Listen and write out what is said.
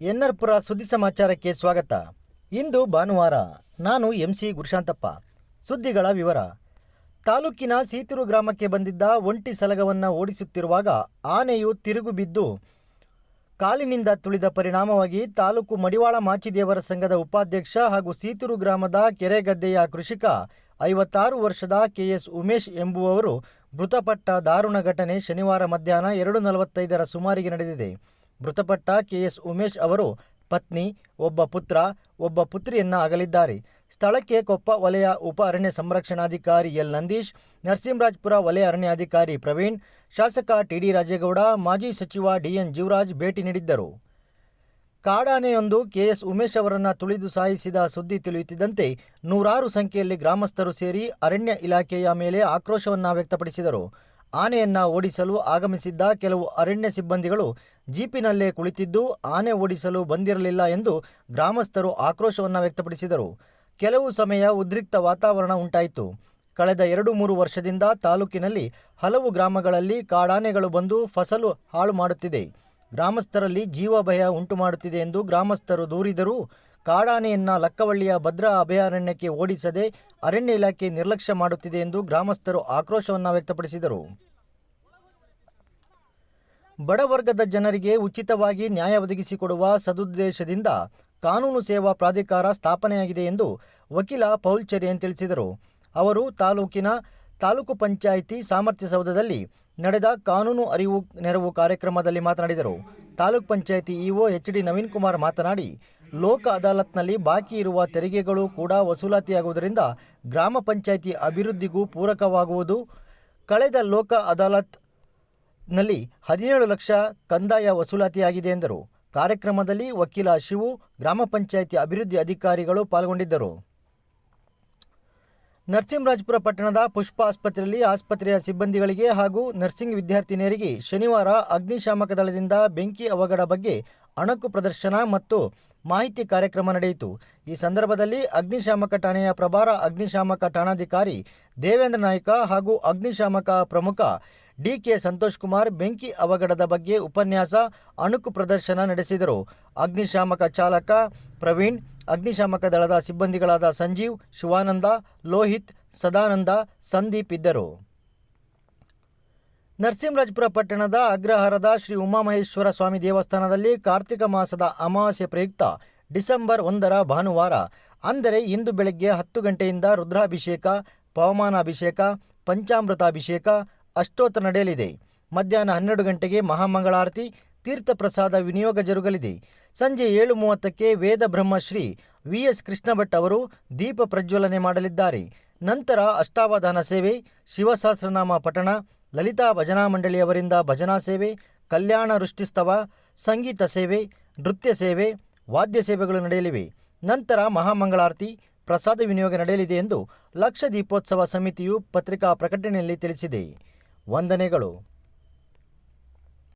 ಎನ್ಆರ್ಪುರ ಸುದ್ದಿ ಸಮಾಚಾರಕ್ಕೆ ಸ್ವಾಗತ. ಇಂದು ಭಾನುವಾರ ನಾನು ಎಂ ಸಿ ಗುರುಶಾಂತಪ್ಪ. ಸುದ್ದಿಗಳ ವಿವರ. ತಾಲೂಕಿನ ಸೀತೂರು ಗ್ರಾಮಕ್ಕೆ ಬಂದಿದ್ದ ಒಂಟಿ ಸಲಗವನ್ನು ಓಡಿಸುತ್ತಿರುವಾಗ ಆನೆಯು ತಿರುಗು ಬಿದ್ದು ಕಾಲಿನಿಂದ ತುಳಿದ ಪರಿಣಾಮವಾಗಿ ತಾಲೂಕು ಮಡಿವಾಳ ಮಾಚಿದೇವರ ಸಂಘದ ಉಪಾಧ್ಯಕ್ಷ ಹಾಗೂ ಸೀತೂರು ಗ್ರಾಮದ ಕೆರೆಗದ್ದೆಯ ಕೃಷಿಕ ಐವತ್ತಾರು ವರ್ಷದ ಕೆಎಸ್ ಉಮೇಶ್ ಎಂಬುವವರು ಮೃತಪಟ್ಟ ದಾರುಣ ಘಟನೆ ಶನಿವಾರ ಮಧ್ಯಾಹ್ನ ಎರಡು ನಲವತ್ತೈದರ ಸುಮಾರಿಗೆ ನಡೆದಿದೆ. ಮೃತಪಟ್ಟ ಕೆಎಸ್ ಉಮೇಶ್ ಅವರು ಪತ್ನಿ, ಒಬ್ಬ ಪುತ್ರ, ಒಬ್ಬ ಪುತ್ರಿಯನ್ನ ಅಗಲಿದ್ದಾರೆ ಸ್ಥಳಕ್ಕೆ ಕೊಪ್ಪ ವಲಯ ಉಪ ಅರಣ್ಯ ಸಂರಕ್ಷಣಾಧಿಕಾರಿ ಎಲ್ ನಂದೀಶ್, ನರಸಿಂಹರಾಜಪುರ ವಲಯ ಅರಣ್ಯಾಧಿಕಾರಿ ಪ್ರವೀಣ್, ಶಾಸಕ ಟಿಡಿ ರಾಜೇಗೌಡ, ಮಾಜಿ ಸಚಿವ ಡಿಎನ್ ಜೀವರಾಜ್ ಭೇಟಿ ನೀಡಿದ್ದರು. ಕಾಡಾನೆಯೊಂದು ಕೆಎಸ್ ಉಮೇಶ್ ಅವರನ್ನು ತುಳಿದು ಸಾಯಿಸಿದ ಸುದ್ದಿ ತಿಳಿಯುತ್ತಿದ್ದಂತೆ ನೂರಾರು ಸಂಖ್ಯೆಯಲ್ಲಿ ಗ್ರಾಮಸ್ಥರು ಸೇರಿ ಅರಣ್ಯ ಇಲಾಖೆಯ ಮೇಲೆ ಆಕ್ರೋಶವನ್ನು ವ್ಯಕ್ತಪಡಿಸಿದರು. ಆನೆಯನ್ನ ಓಡಿಸಲು ಆಗಮಿಸಿದ್ದ ಕೆಲವು ಅರಣ್ಯ ಸಿಬ್ಬಂದಿಗಳು ಜೀಪಿನಲ್ಲೇ ಕುಳಿತಿದ್ದು ಆನೆ ಓಡಿಸಲು ಬಂದಿರಲಿಲ್ಲ ಎಂದು ಗ್ರಾಮಸ್ಥರು ಆಕ್ರೋಶವನ್ನು ವ್ಯಕ್ತಪಡಿಸಿದರು. ಕೆಲವು ಸಮಯ ಉದ್ರಿಕ್ತ ವಾತಾವರಣ ಉಂಟಾಯಿತು. ಕಳೆದ ಎರಡು ಮೂರು ವರ್ಷದಿಂದ ತಾಲೂಕಿನಲ್ಲಿ ಹಲವು ಗ್ರಾಮಗಳಲ್ಲಿ ಕಾಡಾನೆಗಳು ಬಂದು ಫಸಲು ಹಾಳು ಮಾಡುತ್ತಿದೆ. ಗ್ರಾಮಸ್ಥರಲ್ಲಿ ಜೀವ ಭಯ ಉಂಟು ಮಾಡುತ್ತಿದೆ ಎಂದು ಗ್ರಾಮಸ್ಥರು ದೂರಿದರು ಕಾಡಾನೆಯನ್ನ ಲಕ್ಕವಳ್ಳಿಯ ಭದ್ರಾ ಅಭಯಾರಣ್ಯಕ್ಕೆ ಓಡಿಸದೆ ಅರಣ್ಯ ಇಲಾಖೆ ನಿರ್ಲಕ್ಷ್ಯ ಮಾಡುತ್ತಿದೆ ಎಂದು ಗ್ರಾಮಸ್ಥರು ಆಕ್ರೋಶವನ್ನು ವ್ಯಕ್ತಪಡಿಸಿದರು. ಬಡವರ್ಗದ ಜನರಿಗೆ ಉಚಿತವಾಗಿ ನ್ಯಾಯ ಒದಗಿಸಿಕೊಡುವ ಸದುದ್ದೇಶದಿಂದ ಕಾನೂನು ಸೇವಾ ಪ್ರಾಧಿಕಾರ ಸ್ಥಾಪನೆಯಾಗಿದೆ ಎಂದು ವಕೀಲ ಪೌಲ್ ಚರಿಯನ್ ತಿಳಿಸಿದರು. ಅವರು ತಾಲೂಕಿನ ತಾಲೂಕು ಪಂಚಾಯಿತಿ ಸಾಮರ್ಥ್ಯ ಸೌಧದಲ್ಲಿ ನಡೆದ ಕಾನೂನು ಅರಿವು ನೆರವು ಕಾರ್ಯಕ್ರಮದಲ್ಲಿ ಮಾತನಾಡಿದರು. Taluk panchayat EO H D Naveen Kumar ಮಾತನಾಡಿ ಲೋಕ ಅದಾಲತ್ನಲ್ಲಿ ಬಾಕಿ ಇರುವ ತೆರಿಗೆಗಳು ಕೂಡ ವಸೂಲಾತಿಯಾಗುವುದರಿಂದ ಗ್ರಾಮ ಪಂಚಾಯಿತಿ ಅಭಿವೃದ್ಧಿಗೂ ಪೂರಕವಾಗುವುದು. ಕಳೆದ ಲೋಕ ಅದಾಲತ್ನಲ್ಲಿ ಹದಿನೇಳು ಲಕ್ಷ ಕಂದಾಯ ವಸೂಲಾತಿಯಾಗಿದೆ ಎಂದರು. ಕಾರ್ಯಕ್ರಮದಲ್ಲಿ ವಕೀಲ ಶಿವು, ಗ್ರಾಮ ಪಂಚಾಯಿತಿ ಅಭಿವೃದ್ಧಿ ಅಧಿಕಾರಿಗಳು ಪಾಲ್ಗೊಂಡಿದ್ದರು. ನರಸಿಂಹರಾಜಪುರ ಪಟ್ಟಣದ ಪುಷ್ಪ ಆಸ್ಪತ್ರೆಯಲ್ಲಿ ಆಸ್ಪತ್ರೆಯ ಸಿಬ್ಬಂದಿಗಳಿಗೆ ಹಾಗೂ ನರ್ಸಿಂಗ್ ವಿದ್ಯಾರ್ಥಿನಿಯರಿಗೆ ಶನಿವಾರ ಅಗ್ನಿಶಾಮಕ ದಳದಿಂದ ಬೆಂಕಿ ಅವಘಡ ಬಗ್ಗೆ ಅಣಕು ಪ್ರದರ್ಶನ ಮತ್ತು ಮಾಹಿತಿ ಕಾರ್ಯಕ್ರಮ ನಡೆಯಿತು. ಈ ಸಂದರ್ಭದಲ್ಲಿ ಅಗ್ನಿಶಾಮಕ ಠಾಣೆಯ ಪ್ರಭಾರ ಅಗ್ನಿಶಾಮಕ ಠಾಣಾಧಿಕಾರಿ ದೇವೇಂದ್ರ ನಾಯ್ಕ ಹಾಗೂ ಅಗ್ನಿಶಾಮಕ ಪ್ರಮುಖ ಡಿಕೆ ಸಂತೋಷ್ ಕುಮಾರ್ ಬೆಂಕಿ ಅವಘಡದ ಬಗ್ಗೆ ಉಪನ್ಯಾಸ, ಅಣುಕು ಪ್ರದರ್ಶನ ನಡೆಸಿದರು. ಅಗ್ನಿಶಾಮಕ ಚಾಲಕ ಪ್ರವೀಣ್, ಅಗ್ನಿಶಾಮಕ ದಳದ ಸಿಬ್ಬಂದಿಗಳಾದ ಸಂಜೀವ್, ಶಿವಾನಂದ, ಲೋಹಿತ್, ಸದಾನಂದ, ಸಂದೀಪ್ ಇದ್ದರು. ನರಸಿಂಹರಾಜಪುರ ಪಟ್ಟಣದ ಅಗ್ರಹಾರದ ಶ್ರೀ ಉಮಾಮಹೇಶ್ವರ ಸ್ವಾಮಿ ದೇವಸ್ಥಾನದಲ್ಲಿ ಕಾರ್ತಿಕ ಮಾಸದ ಅಮಾವಾಸ್ಯೆ ಪ್ರಯುಕ್ತ ಡಿಸೆಂಬರ್ ಒಂದರ ಭಾನುವಾರ, ಅಂದರೆ ಇಂದು ಬೆಳಗ್ಗೆ ಹತ್ತು ಗಂಟೆಯಿಂದ ರುದ್ರಾಭಿಷೇಕ, ಪವಮಾನಾಭಿಷೇಕ, ಪಂಚಾಮೃತಾಭಿಷೇಕ ಅಷ್ಟೋತ್ತರ ನಡೆಯಲಿದೆ. ಮಧ್ಯಾಹ್ನ ಹನ್ನೆರಡು ಗಂಟೆಗೆ ಮಹಾಮಂಗಳಾರತಿ ತೀರ್ಥಪ್ರಸಾದ ವಿನಿಯೋಗ ಜರುಗಲಿದೆ. ಸಂಜೆ ಏಳು ಮೂವತ್ತಕ್ಕೆ ವೇದ ಬ್ರಹ್ಮಶ್ರೀ ವಿ ಎಸ್ ಕೃಷ್ಣಭಟ್ ಅವರು ದೀಪ ಪ್ರಜ್ವಲನೆ ಮಾಡಲಿದ್ದಾರೆ. ನಂತರ ಅಷ್ಟಾವಧಾನ ಸೇವೆ, ಶಿವಸಹಸ್ರನಾಮ ಪಠಣ ಲಲಿತಾ ಭಜನಾ ಮಂಡಳಿಯವರಿಂದ ಭಜನಾ ಸೇವೆ, ಕಲ್ಯಾಣ ವೃಷ್ಟಿಸ್ತವ, ಸಂಗೀತ ಸೇವೆ, ನೃತ್ಯ ಸೇವೆ, ವಾದ್ಯ ಸೇವೆಗಳು ನಡೆಯಲಿವೆ. ನಂತರ ಮಹಾಮಂಗಳಾರತಿ, ಪ್ರಸಾದ ವಿನಿಯೋಗ ನಡೆಯಲಿದೆ ಎಂದು ಲಕ್ಷ ದೀಪೋತ್ಸವ ಸಮಿತಿಯು ಪತ್ರಿಕಾ ಪ್ರಕಟಣೆಯಲ್ಲಿ ತಿಳಿಸಿದೆ. ವಂದನೆಗಳು.